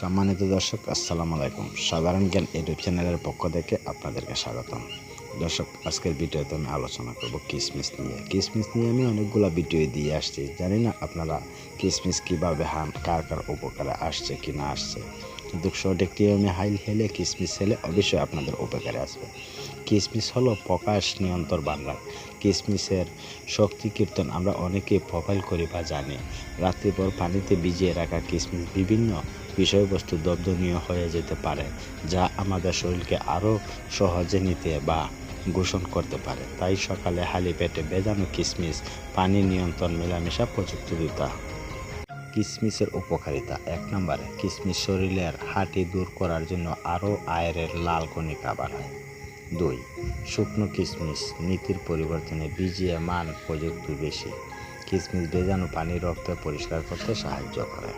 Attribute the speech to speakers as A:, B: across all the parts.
A: সম্মানিত দর্শক, আসসালামু আলাইকুম। সাধারণ জ্ঞান ইউটিউব চ্যানেলের পক্ষ থেকে আপনাদেরকে স্বাগতম। দর্শক, আজকের ভিডিওতে আমি আলোচনা করব কিসমিস নিয়ে। কিসমিস নিয়ে আমি অনেকগুলো ভিডিও দিয়ে আসছি। জানি না আপনারা কিসমিস কীভাবে হান কার কার উপকারে আসছে, কি না আসছে। সঠিক নিয়মে হাইল হেলে কিসমিস হেলে অবশ্যই আপনাদের উপকারে আসবে। কিসমিস হলো প্রকাশ নিয়ন্ত্রণ বাংলা কিসমিসের শক্তি কীর্তন আমরা অনেকে প্রোফাইল করি বা জানি। রাত্রিভর পানিতে ভিজিয়ে রাখা কিসমিস বিভিন্ন বিষয়বস্তু দব্দনীয় হয়ে যেতে পারে, যা আমাদের শরীরকে আরও সহজে নিতে বা গোষণ করতে পারে। তাই সকালে হালি পেটে বেজানো কিসমিস পানি নিয়ন্ত্রণ, মেলামেশা, প্রযুক্তিবিদ্যা। কিসমিসের উপকারিতা। এক নম্বরে, কিসমিস শরীরের হাঁটি দূর করার জন্য আরও আয়ের লাল কণিকা বাড়ায় দুই, শুকনো কিসমিস, নীতির পরিবর্তনে ভিজিয়ে মান প্রযুক্তি বেশি। কিসমিস ভেজানো পানি রক্ত পরিষ্কার করতে সাহায্য করে।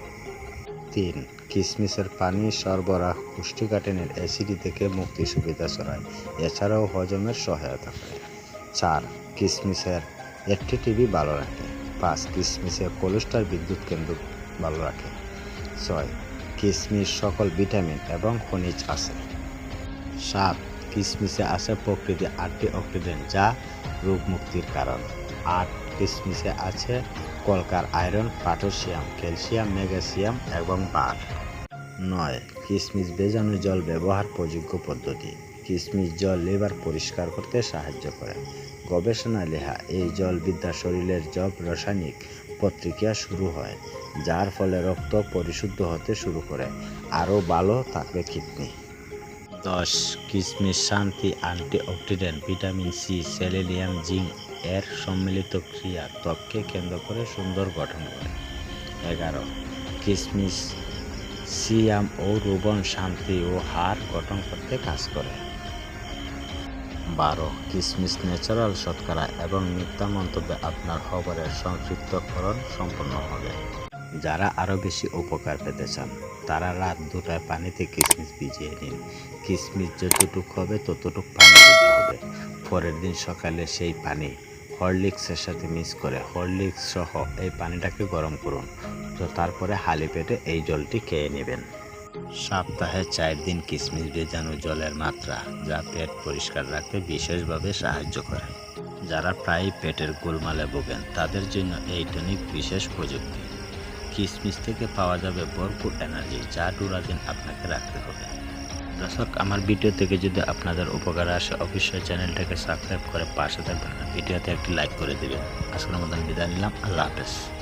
A: তিন, কিসমিসের পানি সরবরাহ কুষ্টিকাঠিনের অ্যাসিডি থেকে মুক্তি সুবিধা ছড়ায়। এছাড়াও হজমের সহায়তা করে। চার, কিসমিসের একটি টিভি ভালো রাখে। পাঁচ কিসমিসের কোলেস্ট্রল বিদ্যুৎ কেন্দ্র ভালো রাখে। ছয়, কিসমিস সকল ভিটামিন এবং খনিজ আছে। সাত, কিসমিসে আছে প্রকৃতি আটটি অক্সিডেন্ট যা রোগ মুক্তির কারণ। আট, কিসমিসে আছে কলকার আয়রন, পটাশিয়াম, ক্যালসিয়াম, ম্যাগনেসিয়াম এবং বার নয়, কিসমিস ভেজানো জল ব্যবহার প্রযোগ্য পদ্ধতি। কিসমিস জল লিভার পরিষ্কার করতে সাহায্য করে। গবেষণায় লেখা এই জল বিদ্যা শরীরের জব রাসায়নিক প্রতিক্রিয়া শুরু হয়, যার ফলে রক্ত পরিশুদ্ধ হতে শুরু করে। আরও ভালো থাকবে কিডনি। দশ, কিসমিস, শান্তি, antioxidant, vitamin C, selenium, zinc এর সম্মিলিত ক্রিয়া ত্বককে কেন্দ্র করে সুন্দর গঠন করে। এগারো, কিসমিস, সিয়াম ও রোবন শান্তি ও হার গঠন করতে কাজ করে। বারো, কিসমিস ন্যাচারাল শতকরা এবং মিথ্যা মন্তব্যে আপনার খবরের সংক্ষিপ্তকরণ সম্পন্ন হবে। যারা আরও বেশি উপকার পেতে চান, তারা রাত দুটায় পানিতে কিসমিস ভিজিয়ে নিন। কিসমিস যতটুকু হবে, ততটুকু পানি দিতে হবে। পরের দিন সকালে সেই পানি হরলিক্সের সাথে মিক্স করে হরলিক্স সহ এই পানিটাকে গরম করুন। তো তারপরে হালি পেটে এই জলটি খেয়ে নেবেন। সপ্তাহে চার দিন কিসমিস ভেজানো জলের মাত্রা যা পেট পরিষ্কার রাখতে বিশেষভাবে সাহায্য করে। যারা প্রায়ই পেটের গোলমালে ভোগেন, তাদের জন্য এই টনিক বিশেষ প্রযুক্তি। কিসমিস থেকে পাওয়া যাবে ভরপুর এনার্জি যা টুরা দিন আপনাকে রাখতে হবে। দর্শক, আমার ভিডিও থেকে যদি আপনাদের উপকার আসে, অবশ্যই চ্যানেলটাকে সাবস্ক্রাইব করে পাশে থাকবেন। ভিডিওতে একটি লাইক করে দেবেন। আজকের মতন বিদায় নিলাম। আল্লাহ হাফেজ।